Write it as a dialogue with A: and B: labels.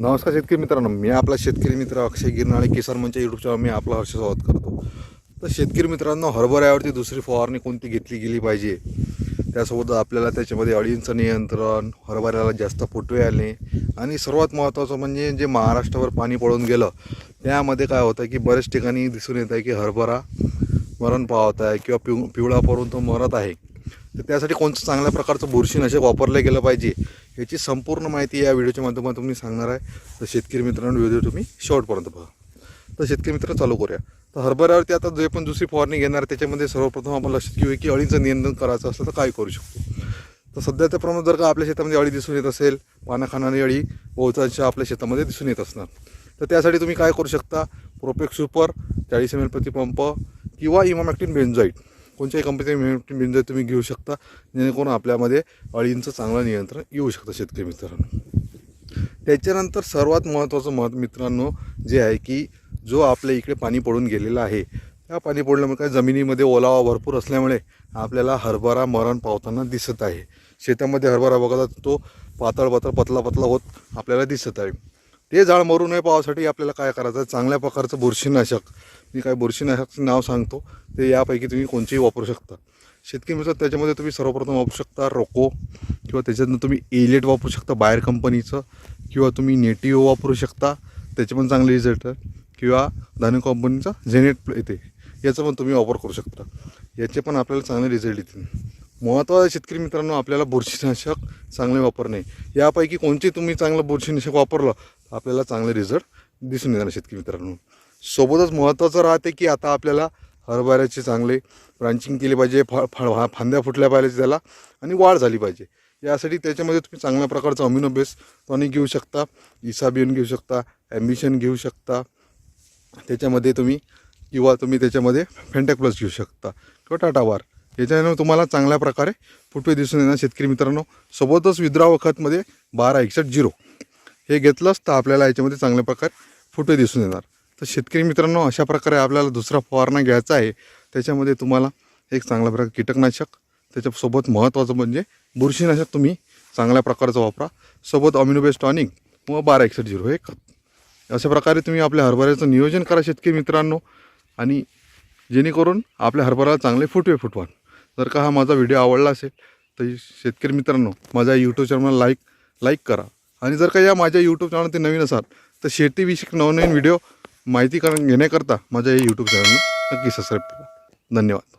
A: नमस्कार शेतकरी मित्रांनो मी आपला शेतकरी मित्र अक्षय गिरनाळे किसान मंच युट्यूब चॅनल मी आपला हर्ष स्वागत करतो. तर शेतकरी मित्रांनो हरभऱ्यावरती दुसरी फवारणी कोणती घेतली गेली पाहिजे? त्यासोबत आपल्याला त्याच्यामध्ये अळींचं नियंत्रण हरभऱ्याला जास्त फुटवे आले आणि सर्वात महत्त्वाचं म्हणजे जे महाराष्ट्रावर पाणी पडून गेलं त्यामध्ये काय होतं की बऱ्याच ठिकाणी दिसून येत आहे की हरभरा मरण पावत आहे किंवा पिव पिवळा पडून तो मरत आहे. तर त्यासाठी कोणतं चांगल्या प्रकारचं बुरशीनाशक वापरलं गेलं पाहिजे? याची संपूर्ण माहिती या व्हिडिओच्या माध्यमातून मी सांगणार आहे. तर शेतकरी मित्रांनो व्हिडिओ तुम्ही शेवटपर्यंत बघा तर शेतकरी मित्र चालू करूया. तर हरभऱ्यावरती आता जे पण दुसरी फवारणी घेणार त्याच्यामध्ये सर्वप्रथम आपण लक्षात घेऊया की अळीचं नियंत्रण करायचं असलं तर काय करू शकतो. तर सध्याच्या प्रमाणात जर का आपल्या शेतामध्ये अळी दिसून येत असेल पानं खाणारी अळी बहुतांश आपल्या शेतामध्ये दिसून येत असणार. तर त्यासाठी तुम्ही काय करू शकता? प्रोपेक सुपर चाळीस एम एल प्रतिपंप किंवा इमामॅक्टिन बेन्झाईट कोणत्याही कंपनीचा इमामॅक्टिन तुम्ही घेऊ शकता. जेणेकरून आपल्यामध्ये अळींचं चांगलं नियंत्रण येऊ शकतं शेतकरी मित्रांनो. त्याच्यानंतर सर्वात महत्त्वाचं महत्त्व मित्रांनो जे आहे की जो आपल्या इकडे पाणी पडून गेलेला आहे त्या पाणी पडल्यामुळे काय जमिनीमध्ये ओलावा भरपूर असल्यामुळे आपल्याला हरभरा मरण पावताना दिसत आहे. शेतामध्ये हरभरा बघा तो पातळ पातळ पतला पतला होत आपल्याला दिसत आहे. ते झाड मरू नये पावासाठी आपल्याला काय करायचं? चांगल्या प्रकारचं बुरशीनाशक. मी काय बुरशीनाशकचं नाव सांगतो ते यापैकी तुम्ही कोणतेही वापरू शकता. शेतकरी मित्र त्याच्यामध्ये तुम्ही सर्वप्रथम वापरू शकता रोको किंवा त्याच्यातनं तुम्ही एलेट वापरू शकता बाहेर कंपनीचं किंवा तुम्ही नेटिओ वापरू शकता त्याचे पण चांगले रिझल्ट किंवा धान्य कंपनीचा झेनेट येते याचा पण तुम्ही वापर करू शकता. याचे पण आपल्याला चांगले रिझल्ट येतील. महत्त्वाचं शेतकरी मित्रांनो आपल्याला बुरशीनाशक चांगले वापरणे. यापैकी कोणते तुम्ही चांगलं बुरशीनाशक वापरलं आपल्याला चांगले रिझल्ट दिसून येणार शेतकरी मित्रांनो. सोबतच महत्त्वाचं राहते की आता आपल्याला हरभऱ्याचे चांगले ब्रांचिंग केली पाहिजे फळ फळ फांद्या फुटल्या पाहिजे त्याला आणि वाढ झाली पाहिजे. यासाठी त्याच्यामध्ये तुम्ही चांगल्या प्रकारचं अमिनो बेस टॉनिक घेऊ शकता इसाबियन घेऊ शकता ॲम्बिशन घेऊ शकता. त्याच्यामध्ये तुम्ही किंवा तुम्ही त्याच्यामध्ये फेंटॅक प्लस घेऊ शकता किंवा टाटा वार. याच्याने तुम्हाला चांगल्या प्रकारे फुटवे दिसून येणार शेतकरी मित्रांनो. सोबतच विद्राव खतमध्ये बारा एकसष्ट झिरो. हे घेतलंच तर आपल्याला याच्यामध्ये चांगल्या प्रकारे फुटवे दिसून येणार. तर शेतकरी मित्रांनो अशा प्रकारे आपल्याला दुसरा फवारणा घ्यायचा आहे. त्याच्यामध्ये तुम्हाला एक चांगल्या प्रकारे कीटकनाशक त्याच्यासोबत महत्त्वाचं म्हणजे बुरशीनाशक तुम्ही चांगल्या प्रकारचं वापरा. सोबत अमिनोबेस टॉनिक व बारा एकसष्ट झिरो हे खत. अशा प्रकारे तुम्ही आपल्या हरभऱ्याचं नियोजन करा शेतकरी मित्रांनो. आणि जेणेकरून आपल्या हरभऱ्याला चांगले फुटवे फुटवा जर का हा माझा व्हिडिओ आवडला असेल तर शेतकरी मित्रांनो माझ्या यूट्यूब चॅनलला लाईक लाईक करा. आणि जर का या माझ्या यूट्यूब चॅनल ते नवीन असाल तर शेतीविषयक नवनवीन व्हिडिओ माहिती करून घेण्याकरता माझ्या या यूट्यूब चॅनलला नक्की सबस्क्राईब करा. धन्यवाद.